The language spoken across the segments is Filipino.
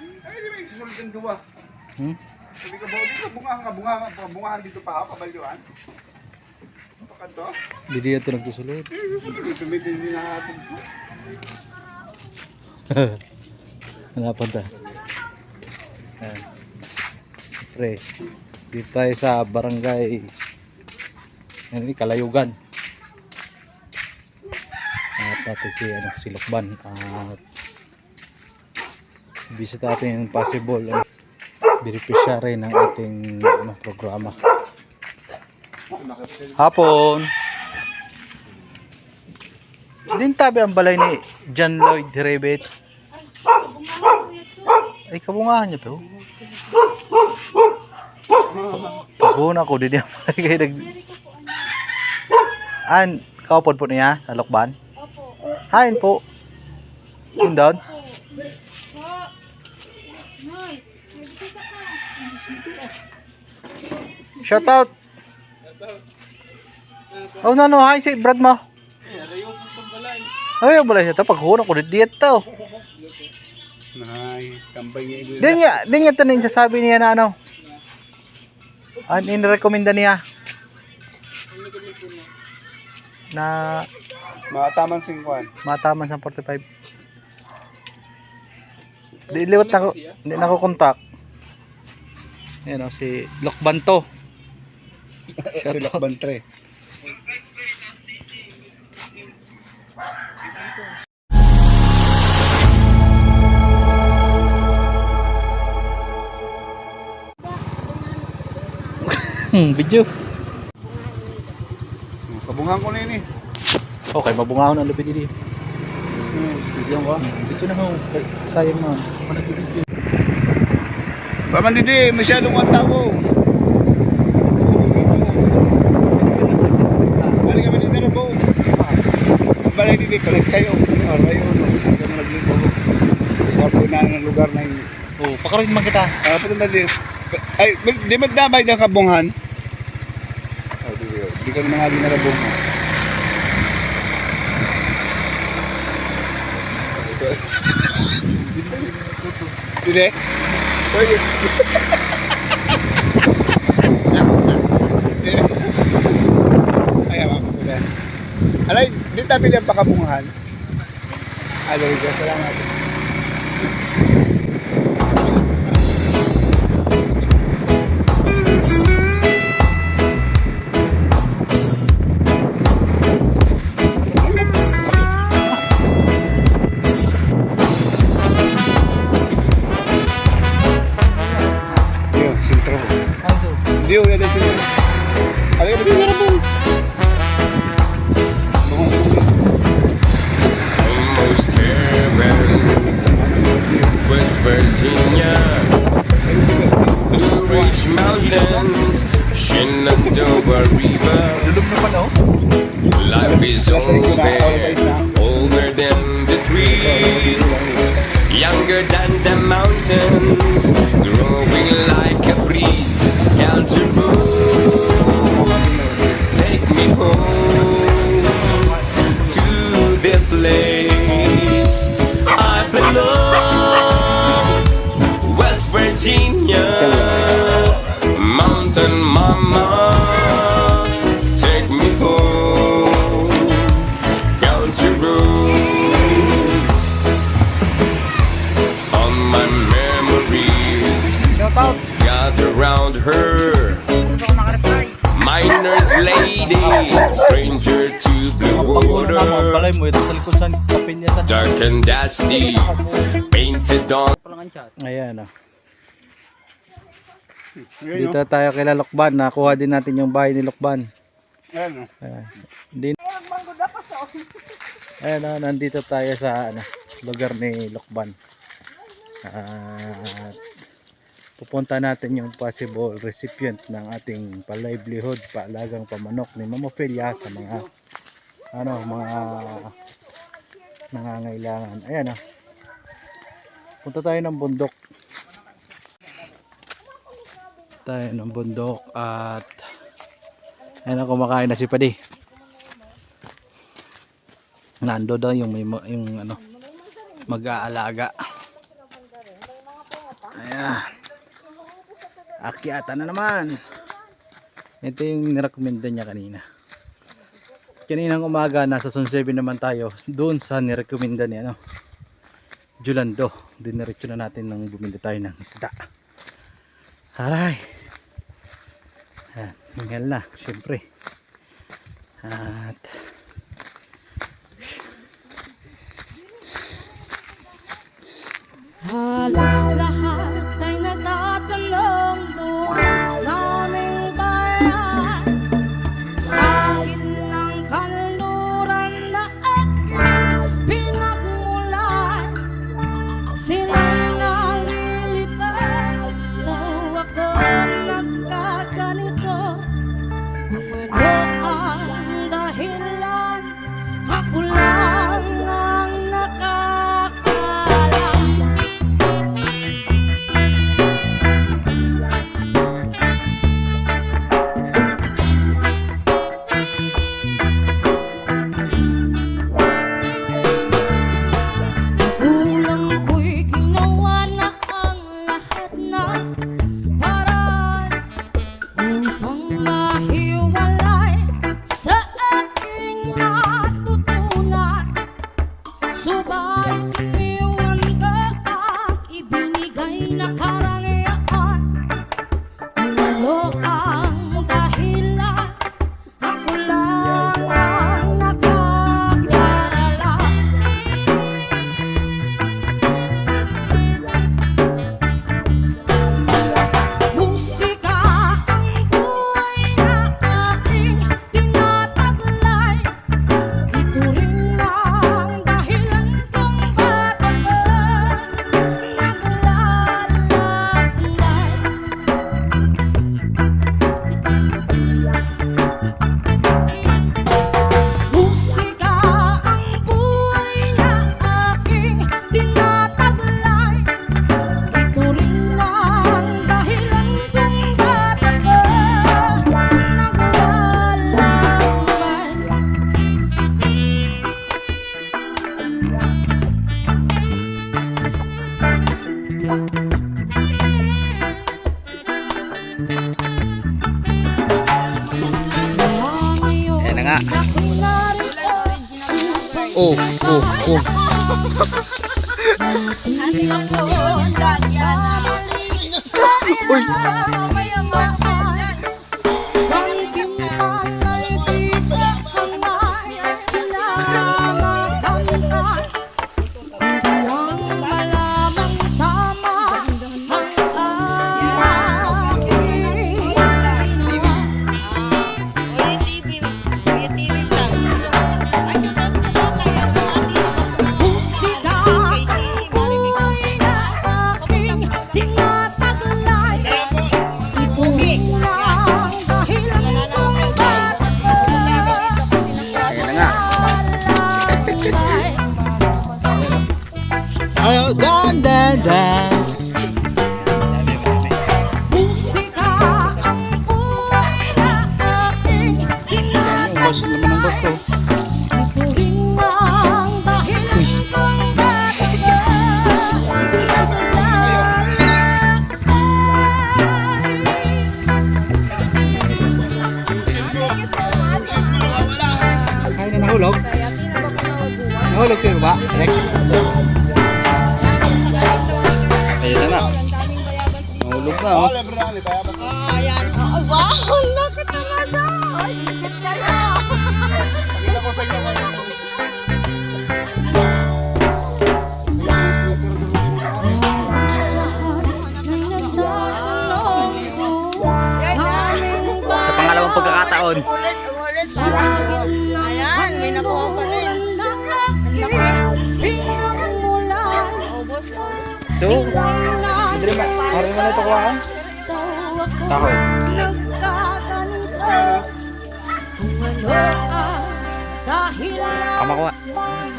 Ay, di may susunod ng duwa. Hmm? Sabi ko, bawa dito, bunga ka, bunga ka, bungahan dito pa ako, kabalyuan. Bakit to? Hindi diya ito nagsusulod. Eh, susunod dito, may hindi na natin. Hanapan ta. Ayan. Pre, dito tayo sa barangay ano ni Kalayugan. At natin si, ano, si Lokban. At visit natin yung possible ano, beneficiary ng ating ano, programa. Hapon! Din tabi ang balay ni John Lloyd Rebet. Ay, kabungahan niya to. Kabuna ko din yung kayo nag... An, kaupod po niya sa Lokban? Opo. Hain po. Yun doon? Noy, may bisita ka. Shout out. Oh, no, no. Hi, si Brad mo. Ay, balay siya to. Paghunan ko dito. Ay, kambay niya ito. Di niya, di niya tanin sasabi niya na ano. An inirekomenda niya. Na Mga tamang singkwan. mataman sa 45. Di liwat na ko, hindi na ko kontak. Yan o, si Lokbanto. Si Lakbantre. Hmm, video. Kabungahan ko na yun eh. Okay, mabungahon ang labi dili. Hmm, bigyan ko. Dito na kay sayang na. Ako. Baman didi, masyadong wanta ko. Balik kami dito na po. Balik didi, balik sa'yo. Arayo, kami naglipo ko. Wapo na ng lugar na yun. Oh, pakaroon man kita. Ah, punta din. Ay, di magdamay ng kabunghan? Oh, di, di ka naman nga din narabungan. Hindi? Pwede. Ay, awa ko na. Alay, di tabi ng pakabungan. Alay, salamat. Yo, Virginia, Blue Ridge Mountains, Shenandoah River. Life is over, older than the trees, younger than the mountains, growing like a breeze. Country roads, take me home to the place I belong. Sa... Dark and dusty, painted on Ayan o. Dito tayo kila Lokban. Nakuha din natin yung bahay ni Lokban. Ayan, Ayan. Din. Ayan o, nandito tayo sa ano, lugar ni Lokban. At pupunta natin yung possible recipient ng ating pa-livelihood, paalagang pamanok ni Mama Ophelia sa mga ano, mga nangangailangan. Ayan o. Punta tayo ng bundok. Tayo ng bundok at ayan o, kumakain na si Padi. Nando daw yung may ma- yung ano mag-aalaga. Ayan. Akyata na naman. Ito yung nirekomenda niya kanina. Kaninang umaga, nasa Son 7 naman tayo. Doon sa nirekomenda niya, ano? Julando. Diniretso na natin nang bumili tayo ng isda. Aray. Ayan, hingal na, syempre. At Halos lahat Oh, oh, oh. Hindi ako naglalakbay Ay, na nahulog. Nahulog kayo ba? Alex? Ayan na. Nahulog na, oh. Ayan. Oh, wow! Laki talaga! Ay, sikit ka na! Sa pangalawang pagkakataon. Ayan, may nakuha pa rin. So, ba? Parang mo na ito kuhaan?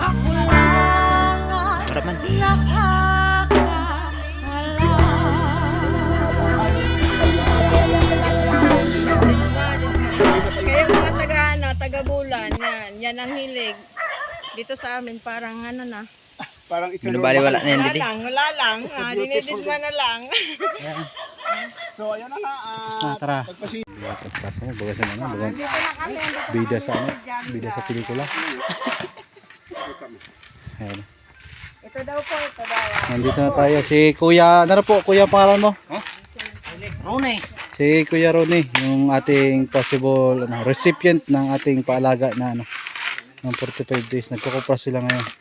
Ako lang ang Sarap man. Kaya mga taga ano, taga bulan, yan, yan ang hilig. Dito sa amin parang ano na, parang ito Binabaliwala na yan, Wala Didi. lang, wala lang. Ah, dinididma na lang. So ayun na nga. Ah, tara. pagpasi- sa ano, baga bida sa ano, bida sa pelikula. Ayan. Ito daw po, ito daw. Nandito na tayo. Si Kuya, ano na po, Kuya pangalan mo? Rone. Si Kuya Ronnie, yung ating possible ano, recipient ng ating paalaga na ano, ng 45 days. Nagkukupra sila ngayon.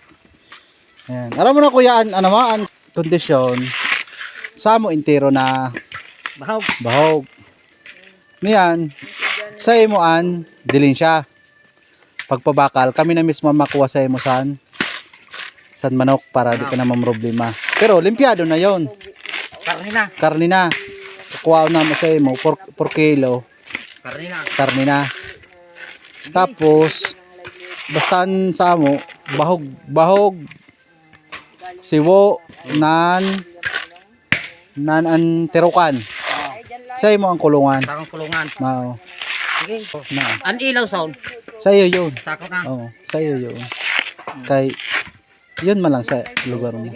Ayan. Alam mo na Kuya, an, ano mo, ang kondisyon, sa mo intero na Bahog. bahog. Niyan, sa imo an, dilin siya. Pagpabakal, kami na mismo makuha sa imo san, san manok para di ka na mamroblema. Pero limpiado na yon Karni na. karne na. Kukuha na mo sa imo 4 kilo, Karni na. Tapos bastan sa amo bahog bahog siwo nan nan an terukan. Sa imo ang kulungan. Sakong kulungan. Mao. Sige. Na. An ilaw sound. Sa iyo yun. Sako na. Oo, sa iyo yun. Kay yun man lang sa lugar mo.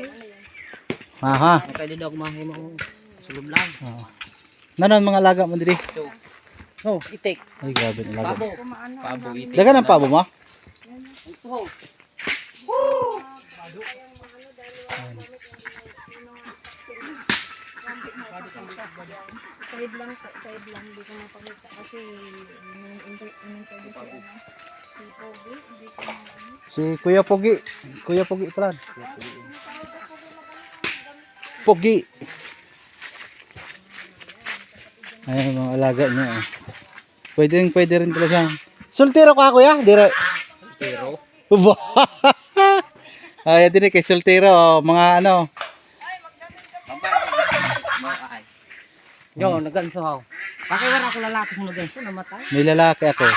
Aha. Kaya dito ako mahimo. Sulog lang. Oo. Nanon mga alaga mo diri? No, itik. Ay grabe na alaga. Pabo. Pabo itik. Dagan ang pabo mo? Ito. Side lang side lang. Hindi ko mapakita kasi yung interview ko ano, si Pogi, hindi ko. Si Kuya Pogi. Kuya Pogi Prad. Pogi. Ayan mga alaga niya. eh. Pwede rin, pwede rin pala siya. Soltero ka kuya? Dire. Ba? Ay, din kay soltero, oh, mga ano. Yo, naganso ako. Bakit wala ko lalaki mo naganso? Namatay. May lalaki ako. Ako. Ako.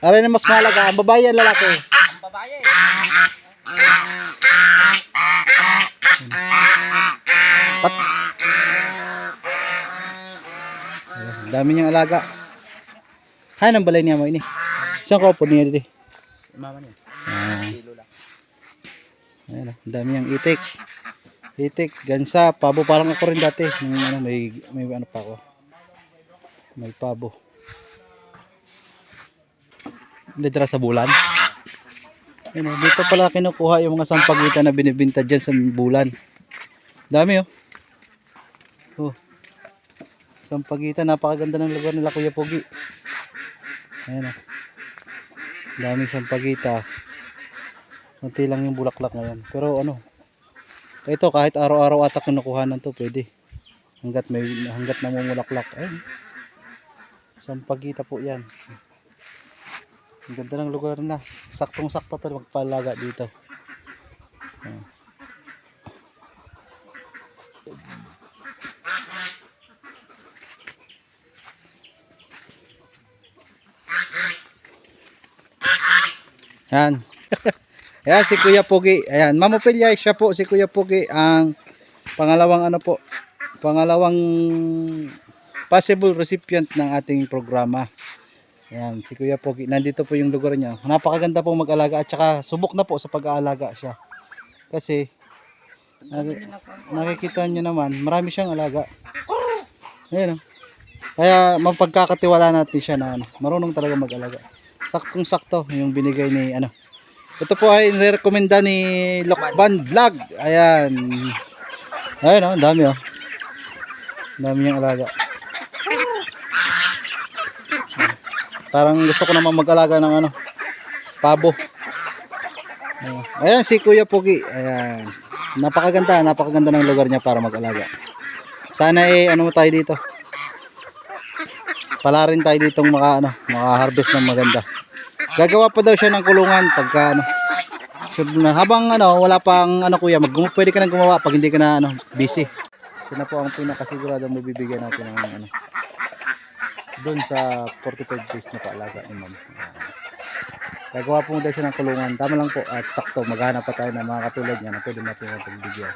Aray na mas mahalaga, ang babae ang lalaki. Ang babae. Pat. Dami niyang alaga. Hay nang balay niya mo ini. Saan ko po niya dito? Mama niya. Ah. Ayan, ah, ang dami niyang itik. Itik, gansa, pabo parang ako rin dati. Nung ano, may may ano pa ako. May pabo. Lidra sa bulan. Ayan, oh, dito pala kinukuha yung mga sampagitan na binibinta dyan sa bulan. Dami oh. Oh. Sampagitan, napakaganda ng lugar nila Kuya Pogi. Ayan oh. Daming sampagita. Kunti lang yung bulaklak ngayon. Pero ano, ito kahit araw-araw ata kinukuhanan to, pwede. Hanggat may hanggat namumulaklak. Ayun. Sampagita po 'yan. Ang ganda ng lugar na. Saktong-sakto to magpalaga dito. Yan. Ayan si Kuya Pogi. Ayan, Mamopilya siya po si Kuya Pogi ang pangalawang ano po, pangalawang possible recipient ng ating programa. Ayan, si Kuya Pogi. Nandito po yung lugar niya. Napakaganda pong mag-alaga at saka subok na po sa pag-aalaga siya. Kasi naki- nakikita niyo naman, marami siyang alaga. Ayan o. Kaya mapagkakatiwala natin siya na ano, marunong talaga mag-alaga. Saktong sakto yung binigay ni ano. Ito po ay nirekomenda ni Lokban Vlog. Ayan. Ayan oh, dami oh. Dami niyang alaga. Parang gusto ko naman mag-alaga ng ano, pabo. Ayan. Si Kuya Pogi. Ayan. Napakaganda, napakaganda ng lugar niya para mag-alaga. Sana eh ano tayo dito. Pala rin tayo ditong maka ano, maka-harvest ng maganda. Gagawa pa daw siya ng kulungan pagka ano. So, habang ano, wala pang ano kuya, mag pwede ka nang gumawa pag hindi ka na ano, busy. So na po ang pinakasigurado mo bibigyan natin ng ano. Doon sa 45 days na paalaga ni ma'am. Ayan. Gagawa po daw siya ng kulungan. Tama lang po at sakto maghanap pa tayo ng mga katulad niya na pwede natin pagbigyan.